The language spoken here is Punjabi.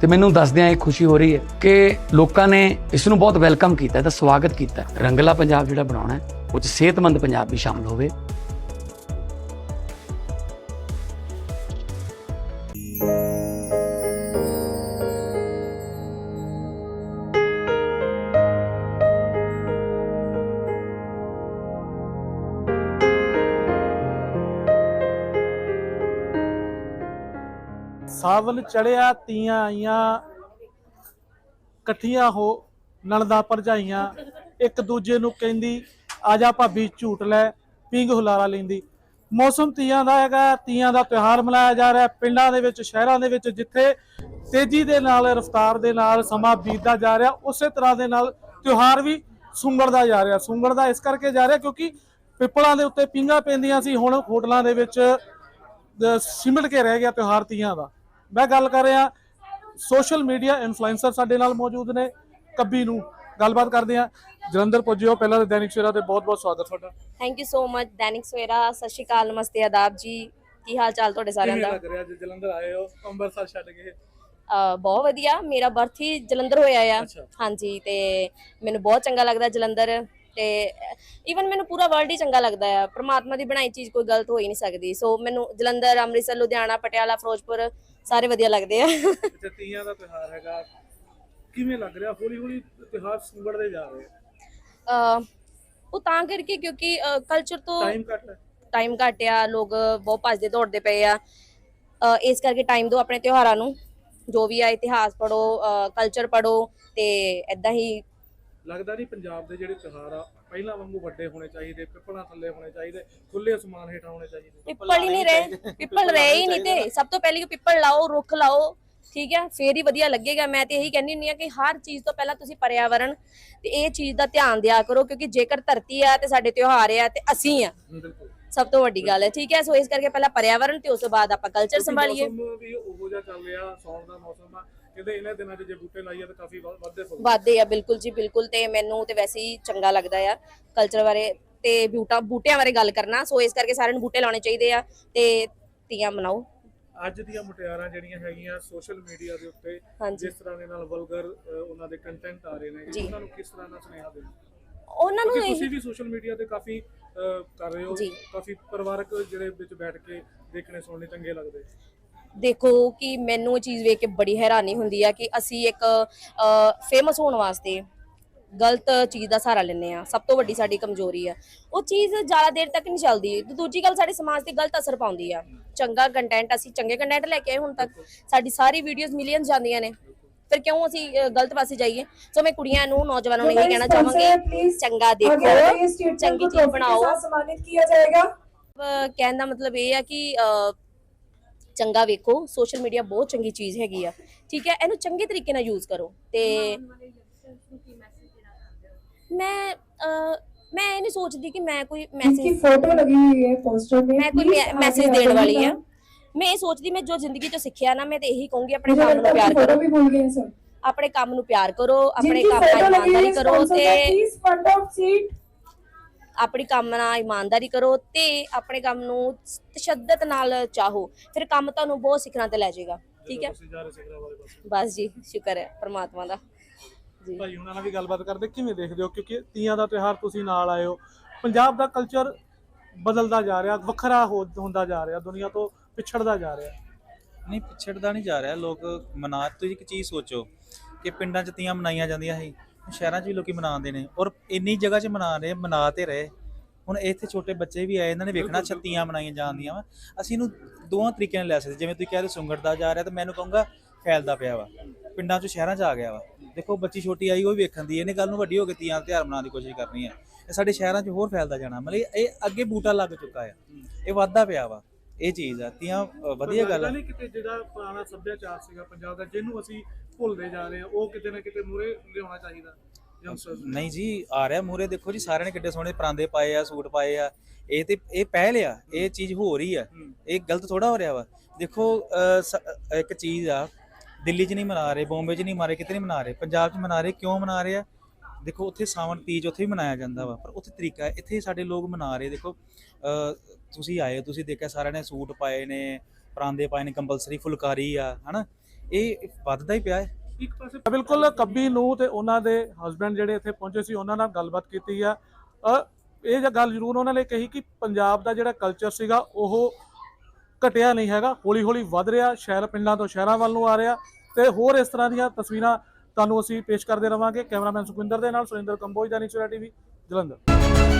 ਤੇ ਮੈਨੂੰ ਦੱਸਦਿਆਂ ਇਹ ਖੁਸ਼ੀ ਹੋ ਰਹੀ ਹੈ ਕਿ ਲੋਕਾਂ ਨੇ ਇਸ ਨੂੰ ਬਹੁਤ ਵੈਲਕਮ ਕੀਤਾ ਹੈ ਸਵਾਗਤ ਕੀਤਾ। ਰੰਗਲਾ ਪੰਜਾਬ ਜਿਹੜਾ ਬਣਾਉਣਾ ਹੈ, ਉਹ 'ਚ ਸਿਹਤਮੰਦ ਪੰਜਾਬ ਵੀ ਸ਼ਾਮਲ ਹੋਵੇ। ਸਾਵਨ ਚੜਿਆ, ਤੀਆਂ ਆਈਆਂ, ਇਕੱਠੀਆਂ ਹੋ ਨਣਦਾ ਭਰਜਾਈਆਂ। ਇੱਕ ਦੂਜੇ ਨੂੰ ਕਹਿੰਦੀ ਆਜਾ ਭਾਬੀ ਝੂਟ ਲੈ ਪਿੰਗ ਹੁਲਾਰਾ ਲੈਂਦੀ। ਮੌਸਮ ਤੀਆਂ ਦਾ ਹੈਗਾ, ਤੀਆਂ ਦਾ ਤਿਉਹਾਰ ਮਨਾਇਆ ਜਾ ਰਿਹਾ। ਪਿੰਡਾਂ ਦੇ ਵਿੱਚ, ਸ਼ਹਿਰਾਂ ਦੇ ਵਿੱਚ ਜਿੱਥੇ ਤੇਜ਼ੀ ਦੇ ਨਾਲ, ਰਫ਼ਤਾਰ ਦੇ ਨਾਲ ਸਮਾਂ ਬੀਤਦਾ ਜਾ ਰਿਹਾ, ਉਸੇ ਤਰ੍ਹਾਂ ਦੇ ਨਾਲ ਤਿਉਹਾਰ ਵੀ ਸੁੰਗੜਦਾ ਜਾ ਰਿਹਾ। ਸੁੰਗੜਦਾ ਇਸ ਕਰਕੇ ਜਾ ਰਿਹਾ ਕਿਉਂਕਿ ਪਿੱਪਲਾਂ ਦੇ ਉੱਤੇ ਪਿੰਗਾ ਪੈਂਦੀਆਂ ਸੀ। ਹੁਣ ਹੋਟਲਾਂ ਦੇ ਵਿੱਚ ਦ- ਸਿਮਟ ਕੇ ਰਹਿ ਗਿਆ ਤਿਉਹਾਰ ਤੀਆਂ ਦਾ। ਮੈਂ ਗੱਲ ਕਰ ਰਿਹਾ ਸੋਸ਼ਲ ਮੀਡੀਆ ਇਨਫਲੂਐਂਸਰ ਸਾਡੇ ਨਾਲ ਮੌਜੂਦ ਨੇ ਕੱਬੀ ਨੂੰ ਗੱਲਬਾਤ ਕਰਦੇ ਆ ਜਲੰਧਰ ਪੁੱਜਿਓ ਪਹਿਲਾਂ ਤਾਂ ਦੈਨਿਕ ਸਵੇਰਾ ਤੇ ਬਹੁਤ ਬਹੁਤ ਸਵਾਗਤ ਤੁਹਾਡਾ। Thank you so much Dainik Savera ਸਤਿ ਸ਼੍ਰੀ ਅਕਾਲ ਨਮਸਤੇ ਆਦਾਬ ਜੀ। ਕੀ ਹਾਲ ਚਾਲ ਤੁਹਾਡੇ ਸਾਰਿਆਂ ਦਾ? ਲੱਗ ਰਿਹਾ ਜੇ ਜਲੰਧਰ ਆਏ ਹੋ ਅੰਮ੍ਰਿਤਸਰ ਛੱਡ ਅਹ ਬਹੁਤ ਵਧੀਆ ਮੇਰਾ ਬਰਥ ਹੀ ਜਲੰਧਰ ਹੋਇਆ ਆ। ਹਾਂਜੀ ਤੇ ਮੈਨੂੰ ਬਹੁਤ ਚੰਗਾ ਲੱਗਦਾ ਜਲੰਧਰ ਤੇ ਇਵਨ ਮੈਨੂੰ ਪੂਰਾ ਵਰਲਡ ਹੀ ਚੰਗਾ ਲੱਗਦਾ ਆ। ਪ੍ਰਮਾਤਮਾ ਦੀ ਬਣਾਈ ਚੀਜ਼ ਕੋਈ ਗਲਤ ਹੋ ਹੀ ਨਹੀਂ ਸਕਦੀ। ਸੋ ਮੈਨੂੰ ਜਲੰਧਰ ਅੰਮ੍ਰਿਤਸਰ ਲੁਧਿਆਣਾ ਪਟਿਆਲਾ ਫਿਰੋਜ਼ਪੁਰ ਸਾਰੇ ਵਧੀਆ ਲੱਗਦੇ ਆ। ਤੇ ਤੀਆਂ ਦਾ ਤਿਉਹਾਰ ਹੈਗਾ। ਕਿਵੇਂ ਲੱਗ ਰਿਹਾ? ਹੌਲੀ ਹੌਲੀ ਤਿਉਹਾਰ ਸੁੰਗੜਦੇ ਜਾ ਰਹੇ ਅਹ ਉਹ ਤਾਂ ਕਰਕੇ ਕਿਉਂਕਿ ਕਲਚਰ ਤੋਂ ਟਾਈਮ ਘੱਟ ਹੈ। ਟਾਈਮ ਘੱਟ ਆ ਲੋਕ ਬਹੁਤ ਭੱਜਦੇ ਦੌੜਦੇ ਪਏ ਆ। ਅ, ਇਸ ਕਰਕੇ ਟਾਈਮ ਦਿਓ ਆਪਣੇ ਤਿਉਹਾਰਾਂ ਨੂੰ। ਜੋ ਵੀ ਆ ਇਤਿਹਾਸ ਪੜੋ ਕਲਚਰ ਪੜੋ ਤੇ ਐਦਾਂ ਹੀ ਲੱਗਦਾ ਨਹੀਂ ਪੰਜਾਬ ਦੇ ਜਿਹੜੇ ਤਿਉਹਾਰ ਆ ਪਹਿਲਾਂ ਵਾਂਗੂ ਵੱਡੇ ਹੋਣੇ ਚਾਹੀਦੇ ਪਿੱਪਲਾਂ ਥੱਲੇ ਹੋਣੇ ਚਾਹੀਦੇ ਖੁੱਲੇ ਅਸਮਾਨ ਹੇਠਾਂ ਹੋਣੇ ਚਾਹੀਦੇ। ਪਿੱਪਲ ਹੀ ਨਹੀਂ ਰਹੇ ਪਿੱਪਲ ਰਹੇ ਹੀ ਨਹੀਂ ਤੇ ਸਭ ਤੋਂ ਪਹਿਲੇ ਕਿ ਪਿੱਪਲ ਲਾਓ ਰੁੱਖ ਲਾਓ ਠੀਕ ਹੈ ਫੇਰ ਹੀ ਵਧੀਆ ਲੱਗੇਗਾ। ਮੈਂ ਤੇ ਇਹੀ ਕਹਿੰਦੀ ਹੁੰਦੀ ਆ ਕਿ ਹਰ ਚੀਜ਼ ਤੋਂ ਪਹਿਲਾਂ ਤੁਸੀਂ ਪਰਿਆਵਰਣ ਤੇ ਇਹ ਚੀਜ਼ ਦਾ ਧਿਆਨ ਦਿਆ ਕਰੋ ਕਿਉਂਕਿ ਜੇਕਰ ਧਰਤੀ ਆ ਤੇ ਸਾਡੇ ਤਿਉਹਾਰ ਆ ਤੇ ਅਸੀਂ ਆ। ਬਿਲਕੁਲ। ਸਭ ਤੋਂ ਵੱਡੀ ਗੱਲ ਹੈ ਠੀਕ ਹੈ ਸੋ ਇਸ ਕਰਕੇ ਪਹਿਲਾਂ ਪਰਿਆਵਰਣ ਤੇ ਉਸ ਤੋਂ ਬਾਅਦ ਆਪਾਂ ਕਲਚਰ ਸੰਭਾਲੀਏ। ਮੌਸਮ ਵੀ ਉਹੋ ਜਿਹਾ ਚੱਲ ਰਿਹਾ ਸੌਣ ਦਾ ਮੌਸਮ ਆ ਕਹਿੰਦੇ ਇਹਨਾਂ ਦਿਨਾਂ 'ਚ ਜੇ ਬੂਟੇ ਲਾਈਏ ਤਾਂ ਕਾਫੀ ਵ- ਵੱਧਦੇ ਫੁੱਲ ਵਾਧੇ ਆ ਬਿਲਕੁਲ ਜੀ ਬਿਲਕੁਲ। ਤੇ ਮੈਨੂੰ ਤੇ ਵੈਸੇ ਹੀ ਚੰਗਾ ਲੱਗਦਾ ਆ ਕਲਚਰ ਬਾਰੇ ਤੇ ਬੂਟਾ ਬੂਟਿਆਂ ਬਾਰੇ ਗੱਲ ਕਰਨਾ। ਸੋ ਇਸ ਕਰਕੇ ਸਾਰਿਆਂ ਨੂੰ ਬੂਟੇ ਲਾਉਣੇ ਚਾਹੀਦੇ ਆ ਤੇ ਤੀਆਂ ਮਨਾਓ। ਅੱਜ ਦੀਆਂ ਮੁਟਿਆਰਾਂ ਜਿਹੜੀਆਂ ਹੈਗੀਆਂ ਸੋਸ਼ਲ ਮੀਡੀਆ ਦੇ ਉੱਤੇ ਹਾਂਜੀ। ਜਿਸ ਤਰ੍ਹਾਂ ਦੇ ਨਾਲ ਵਲਗਰ ਉਹਨਾਂ ਦੇ ਕੰਟੈਂਟ ਆ ਰਹੇ ਨੇ ਜੀ। ਉਹਨਾਂ ਨੂੰ ਕਿਸ ਤਰ੍ਹਾਂ ਦਾ ਸੁਨੇਹਾ ਦੇਣਾ? ਉਹਨਾਂ ਨੂੰ ਕਿਉਂਕਿ ਇਹ- ਤੁਸੀਂ ਵੀ ਸੋਸ਼ਲ ਮੀਡੀਆ ਤੇ ਕਾਫੀ ਅਹ, ਕਰ ਰਹੇ ਹੋ ਜੀ। ਕਾਫੀ ਪਰਿਵਾਰਕ ਜਿਹੜੇ ਵਿੱਚ ਬੈਠ ਕੇ ਦੇਖਣੇ ਸੁਣਨੇ ਚੰਗੇ ਲੱਗਦੇ। ਦੇਖੋ ਕਿ ਮੈਨੂੰ ਇਹ ਚੀਜ਼ ਵੇਖ ਕੇ ਬੜੀ ਹੈਰਾਨੀ ਹੁੰਦੀ ਆ ਕਿ ਅਸੀਂ ਇੱਕ ਫੇਮਸ ਹੋਣ ਵਾਸਤੇ ਗਲਤ ਚੀਜ਼ ਦਾ ਸਹਾਰਾ ਲੈਂਦੇ ਆ ਸਭ ਤੋਂ ਵੱਡੀ ਸਾਡੀ ਕਮਜ਼ੋਰੀ ਆ। ਉਹ ਚੀਜ਼ ਜ਼ਿਆਦਾ ਦੇਰ ਤੱਕ ਨਹੀਂ ਚੱਲਦੀ ਤੇ ਦੂਜੀ ਗੱਲ ਸਾਡੇ ਸਮਾਜ ਤੇ ਗਲਤ ਅਸਰ ਪਾਉਂਦੀ ਆ। ਚੰਗਾ ਕੰਟੈਂਟ ਅਸੀਂ ਚੰਗੇ ਕੰਟੈਂਟ ਲੈ ਕੇ ਆਏ ਹੁਣ ਤੱਕ ਸਾਡੀ ਸਾਰੀ ਵੀਡੀਓਜ਼ ਮਿਲੀਅਨਸ ਜਾਂਦੀਆਂ ਨੇ। ਫਿਰ ਕਿਉਂ ਅਸੀਂ ਗਲਤ ਪਾਸੇ ਜਾਈਏ? ਸੋ ਮੈਂ ਕੁੜੀਆਂ ਨੂੰ ਨੌਜਵਾਨਾਂ ਨੂੰ ਇਹ ਕਹਿਣਾ ਚਾਹਾਂਗੀ ਚੰਗਾ ਦੇਖੋ ਚੰਗੀ ਚੀਜ਼ ਬਣਾਓ। ਸਨਮਾਨਿਤ ਕੀਤਾ ਜਾਏਗਾ। ਕਹਿਣ ਦਾ ਮਤਲਬ ਇਹ ਆ ਕਿ ਚੰਗਾ ਵੇਖੋ ਸੋਸ਼ਲ ਮੀਡੀਆ ਬਹੁਤ ਚੰਗੀ ਚੀਜ਼ ਹੈਗੀ ਆ। ਠੀਕ ਹੈ ਇਹਨੂੰ ਚੰਗੇ ਤਰੀਕੇ ਨਾਲ ਯੂਜ਼ ਕਰੋ ਤੇ ਮੈਂ ਮੈਂ ਇਹ ਨਹੀਂ ਸੋਚਦੀ ਕਿ ਮੈਂ ਕੋਈ ਮੈਸੇਜ ਦੀ ਫੋਟੋ ਲੱਗੀ ਹੋਈ ਹੈ ਪੋਸਟਰ ਤੇ ਮੈਂ ਕੋਈ ਮੈਸੇਜ ਦੇਣ ਵਾਲੀ ਆ। ਮੈਂ ਇਹ ਸੋਚਦੀ ਮੈਂ ਜੋ ਜ਼ਿੰਦਗੀ ਤੋਂ ਸਿੱਖਿਆ ਨਾ ਮੈਂ ਤੇ ਇਹੀ ਕਹੂੰਗੀ ਆਪਣੇ ਕੰਮ ਨੂੰ ਪਿਆਰ ਕਰੋ। ਆਪਣੇ ਕੰਮ ਨੂੰ ਪਿਆਰ ਕਰੋ ਆਪਣੇ ਕੰਮ ਨਾਲ ਇਮਾਨਦਾਰੀ ਕਰੋ ਤੇ ਪਲੀਜ਼ ਫਰੰਟ ਆਫ ਸੀਟ ਆਪਣੀ ਕੰਮ ਨਾਲ ਇਮਾਨਦਾਰੀ ਕਰੋ ਤੇ ਆਪਣੇ ਕੰਮ ਨੂੰ ਤਸ਼ੱਦਦ ਨਾਲ ਚਾਹੋ। ਫਿਰ ਕੰਮ ਤੁਹਾਨੂੰ ਬਹੁਤ ਸਿੱਖਣਾ ਤੇ ਲੈ ਜਾਏਗਾ। ਠੀਕ ਹੈ? ਬਸ ਜੀ ਸ਼ੁਕਰ ਹੈ ਪ੍ਰਮਾਤਮਾ ਦਾ। ਜੀ। ਭਾਈ ਉਹਨਾਂ ਨਾਲ ਵੀ ਗੱਲਬਾਤ ਕਰਦੇ ਕਿਵੇਂ ਦੇਖਦੇ ਹੋ? ਕਿਉਂਕਿ ਤੀਆਂ ਦਾ ਤਿਉਹਾਰ ਤੁਸੀਂ ਨਾਲ ਆਏ ਹੋ। ਪੰਜਾਬ ਦਾ ਕਲਚਰ ਬਦਲਦਾ ਜਾ ਰਿਹਾ ਵੱਖਰਾ ਹੋ- ਹੁੰਦਾ ਜਾ ਰਿਹਾ ਦੁਨੀਆ ਤੋਂ ਪਿਛੜਦਾ ਜਾ ਰਿਹਾ। ਨਹੀਂ ਪਿਛੜਦਾ ਨਹੀਂ ਜਾ ਰਿਹਾ। ਲੋਕ ਮਨਾ ਤੁਸੀਂ ਇੱਕ ਚੀਜ਼ ਸੋਚੋ ਕਿ ਪਿੰਡਾਂ 'ਚ ਤੀਆਂ ਮਨਾਈਆਂ ਜਾਂਦੀਆਂ ਸੀ। ਸ਼ਹਿਰਾਂ 'ਚ ਵੀ ਲੋਕੀ ਮਨਾਉਂਦੇ ਨੇ ਔਰ ਇੰਨੀ ਜਗ੍ਹਾ 'ਚ ਮਨਾ ਰਹੇ ਮਨਾ ਤੇ ਰਹੇ। ਹੁਣ ਇੱਥੇ ਛੋਟੇ ਬੱਚੇ ਵੀ ਆਏ ਇਹਨਾਂ ਨੇ ਵੇਖਣਾ ਛੱਤੀਆਂ ਮਨਾਈਆਂ ਜਾਂਦੀਆਂ ਵਾ। ਅਸੀਂ ਇਹਨੂੰ ਦੋਵਾਂ ਤਰੀਕਿਆਂ ਨਾਲ ਲੈ ਸਕਦੇ ਜਿਵੇਂ ਤੁਸੀਂ ਕਹਿ ਰਹੇ ਹੋ ਸੁੰਗੜਦਾ ਜਾ ਰਿਹਾ ਤਾਂ ਮੈਨੂੰ ਕਹੂੰਗਾ ਫੈਲਦਾ ਪਿਆ ਵਾ। ਪਿੰਡਾਂ 'ਚੋਂ ਸ਼ਹਿਰਾਂ 'ਚ ਆ ਗਿਆ ਵਾ। ਦੇਖੋ ਬੱਚੀ ਛੋਟੀ ਆਈ ਉਹ ਵੀ ਵੇਖਣ ਦੀ ਇਹਨੇ ਕੱਲ ਨੂੰ ਵੱਡੀ ਹੋ ਕੇ ਤੀਆਂ ਦਾ ਤਿਉਹਾਰ ਮਨਾਉਣ ਦੀ ਕੋਸ਼ਿਸ਼ ਕਰਨੀ ਹੈ ਇਹ ਸਾਡੇ ਸ਼ਹਿਰਾਂ 'ਚ ਹੋਰ ਫੈਲਦਾ ਜਾਣਾ। ਮਤਲਬ ਇਹ ਅੱਗੇ ਬੂਟਾ ਲੱਗ ਚੁੱਕਾ ਆ। ਇਹ ਵਾਧਾ ਪਿਆ ਵਾ। ਇਹ ਚੀਜ਼ ਆ ਤੀਆਂ ਵਧੀਆ ਗੱਲ ਆ। ਨਹੀਂ ਕਿਤੇ ਜਿਹੜਾ ਪੁਰਾਣਾ ਸੱਭਿਆਚਾਰ ਸੀਗਾ ਪੰਜਾਬ ਦਾ ਜਿਹਨੂੰ ਅਸੀਂ ਭੁੱਲਦੇ ਜਾ ਰਹੇ ਹਾਂ ਉਹ ਕਿਤੇ ਨਾ ਕਿਤੇ ਮੂਰੇ ਲਿਆਉਣਾ ਚਾਹੀਦਾ। ਨਹੀਂ ਜੀ ਆ ਰਿਹਾ ਮੂਰੇ ਦੇਖੋ ਜੀ ਸਾਰਿਆਂ ਨੇ ਕਿੱਡੇ ਸੋਹਣੇ ਪਰਾਂਦੇ ਪਾਏ ਆ ਸੂਟ ਪਾਏ ਆ ਇਹ ਤੇ ਇਹ ਪਹਿਲ ਆ ਇਹ ਚੀਜ਼ ਹੋ ਰਹੀ ਆ ਇਹ ਗਲਤ ਥੋੜਾ ਹੋ ਰਿਹਾ ਵਾ। ਦੇਖੋ ਇੱਕ ਚੀਜ਼ ਆ ਦਿੱਲੀ 'ਚ ਨਹੀਂ ਮਨਾ ਰਹੇ ਬੰਬੇ 'ਚ ਨਹੀਂ ਮਨਾ ਰਹੇ ਕਿਤੇ ਨਹੀਂ ਮਨਾ ਰਹੇ ਪੰਜਾਬ 'ਚ ਮਨਾ ਰਹੇ ਕਿਉਂ ਮਨਾ ਰਹੇ ਆ? ਦੇਖੋ ਉੱਥੇ ਸਾਵਣ ਤੀਜ ਉੱਥੇ ਵੀ ਮਨਾਇਆ ਜਾਂਦਾ ਵਾ, ਪਰ ਉੱਥੇ ਤਰੀਕਾ ਹੈ, ਇੱਥੇ ਸਾਡੇ ਲੋਕ ਮਨਾ ਰਹੇ, ਦੇਖੋ ਤੁਸੀਂ ਆਏ ਤੁਸੀਂ ਦੇਖਿਆ ਸਾਰਿਆਂ ਨੇ ਸੂਟ ਪਾਏ ਨੇ, ਪਰਾਂਦੇ ਪਾਏ ਨੇ ਕੰਪਲਸਰੀ ਫੁਲਕਾਰੀ ਆ, ਹਨਾ? ਇਹ ਵੱਧਦਾ ਹੀ ਪਿਆ ਹੈ। ਇੱਕ ਪਾਸੇ ਬਿਲਕੁਲ ਕੱਬੀ ਨੂੰ ਤੇ ਉਹਨਾਂ ਦੇ ਹਸਬੰਡ ਜਿਹੜੇ ਇੱਥੇ ਪਹੁੰਚੇ ਸੀ, ਉਹਨਾਂ ਨਾਲ ਗੱਲਬਾਤ ਕੀਤੀ ਆ। ਇਹ ਜੇ ਗੱਲ ਜ਼ਰੂਰ ਉਹਨਾਂ ਨੇ ਕਹੀ ਕਿ ਪੰਜਾਬ ਦਾ ਜਿਹੜਾ ਕਲਚਰ ਸੀਗਾ, ਉਹ ਘਟਿਆ ਨਹੀਂ ਹੈਗਾ ਹੌਲੀ ਹੌਲੀ ਵੱਧ ਰਿਹਾ, ਸ਼ਹਿਰ ਪਿੰਡਾਂ ਤੋਂ ਸ਼ਹਿਰਾਂ ਵੱਲ ਨੂੰ ਆ ਰਿਹਾ ਤੇ ਹੋਰ ਇਸ ਤਰ੍ਹਾਂ ਦੀਆਂ ਤਸਵੀਰਾਂ ਤੁਹਾਨੂੰ ਅਸੀਂ ਪੇਸ਼ ਕਰਦੇ ਰਵਾਂਗੇ ਕੈਮਰਾਮੈਨ ਸੁਖਵਿੰਦਰ ਦੇ ਨਾਲ ਸੁਰਿੰਦਰ ਕੰਬੋਜ ਦਾ ਨਿਚਰਾ ਟੀਵੀ ਜਲੰਧਰ।